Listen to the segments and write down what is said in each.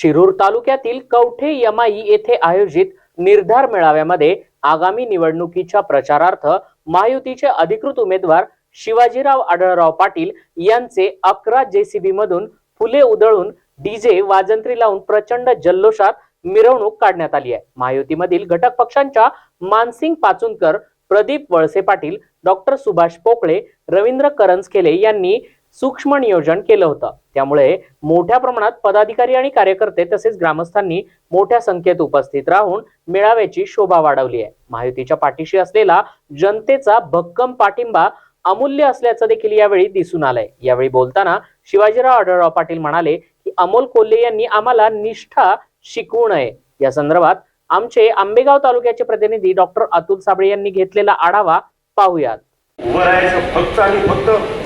शिरूर तालुक्यातील कवठे यमाई येथे आयोजित निर्धार मेळाव्यामध्ये आगामी निवडणुकीच्या प्रचारार्थ महायुतीचे अधिकृत उमेदवार शिवाजीराव आढळराव पाटील यांचे अकरा जेसीबी मधून फुले उधळून डीजे वाजंत्री लावून प्रचंड जल्लोषात मिरवणूक काढण्यात आली आहे. महायुतीमधील घटक पक्षांच्या मानसिंग पाचुनकर प्रदीप वळसे पाटील डॉक्टर सुभाष पोकळे रवींद्र करंजकेले यांनी सूक्ष्म नियोजन केलं होतं. त्यामुळे मोठ्या प्रमाणात पदाधिकारी आणि कार्यकर्ते तसेच ग्रामस्थांनी मोठ्या संख्येत उपस्थित राहून मेळाव्याची शोभा वाढवली आहे. महायुतीच्या पाठीशी असलेला जनतेचा भक्कम पाठिंबा अमूल्य असल्याचं देखील यावेळी दिसून आलंय. यावेळी बोलताना शिवाजीराव आढळराव पाटील म्हणाले की अमोल कोल्हे यांनी आम्हाला निष्ठा शिकवू नये. या संदर्भात आमचे आंबेगाव तालुक्याचे प्रतिनिधी डॉक्टर अतुल साबळे यांनी घेतलेला आढावा पाहूयात. उभं राहायचं फक्त आणि फक्त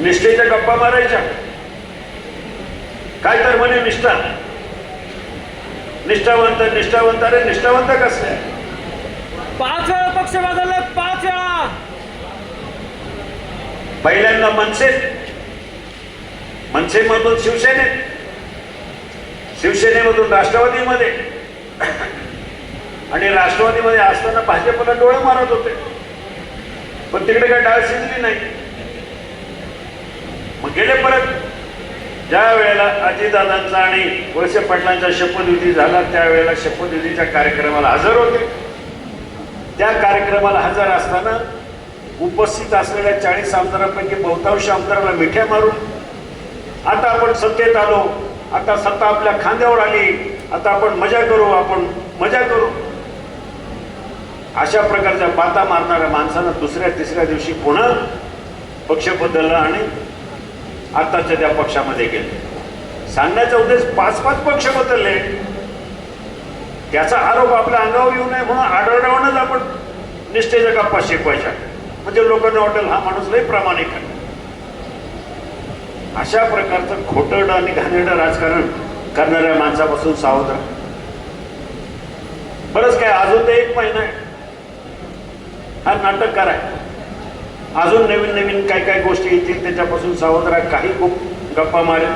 निष्ठेच्या गप्पा मारायच्या. काय तर म्हणे निष्ठा निष्ठावंत निष्ठावंत अरे निष्ठावंत कसले? पाच वेळा पक्ष बदलले पाच वेळा. पहिल्यांदा मनसेत मनसेमधून शिवसेनेत शिवसेनेमधून राष्ट्रवादीमध्ये. आणि राष्ट्रवादीमध्ये असताना भाजपला डोळे मारत होते. पण तिकडे काय डाळ शिजली नाही. गेले परत. ज्या वेळेला अजितदादांचा आणि वळसे पाटलांचा शपथविधी झाला त्यावेळेला शपथविधीच्या कार्यक्रमाला हजर होते. त्या कार्यक्रमाला हजर असताना उपस्थित असलेल्या चाळीस आमदारांपैकी बहुतांश आमदारांना मिठ्या मारून आता आपण सत्तेत आलो. आता सत्ता आपल्या खांद्यावर आली. आता आपण मजा करू आपण मजा करू. अशा प्रकारच्या बाता मारणाऱ्या माणसानं दुसऱ्या तिसऱ्या दिवशी पुन्हा पक्ष बदलला आणि आताच्या त्या पक्षामध्ये गेले. सांगण्याचा उद्देश पाच पाच पक्ष बदलले. त्याचा आरोप आपल्या अंगावर येऊ नये म्हणून आढळण्यावरच आपण निष्ठेच्या गप्पा शिकवायच्या. म्हणजे लोकांना वाटेल हा माणूस लई प्रामाणिक आहे. अशा प्रकारचं खोटड आणि घाणेरडं राजकारण करणाऱ्या माणसापासून सावध राहा. बरंच काय अजून ते एक महिना आहे. हा नाटक कराय अजून नवीन नवीन काय काय गोष्टी येतील त्याच्यापासून सावध राहा. काही खूप गप्पा मारेल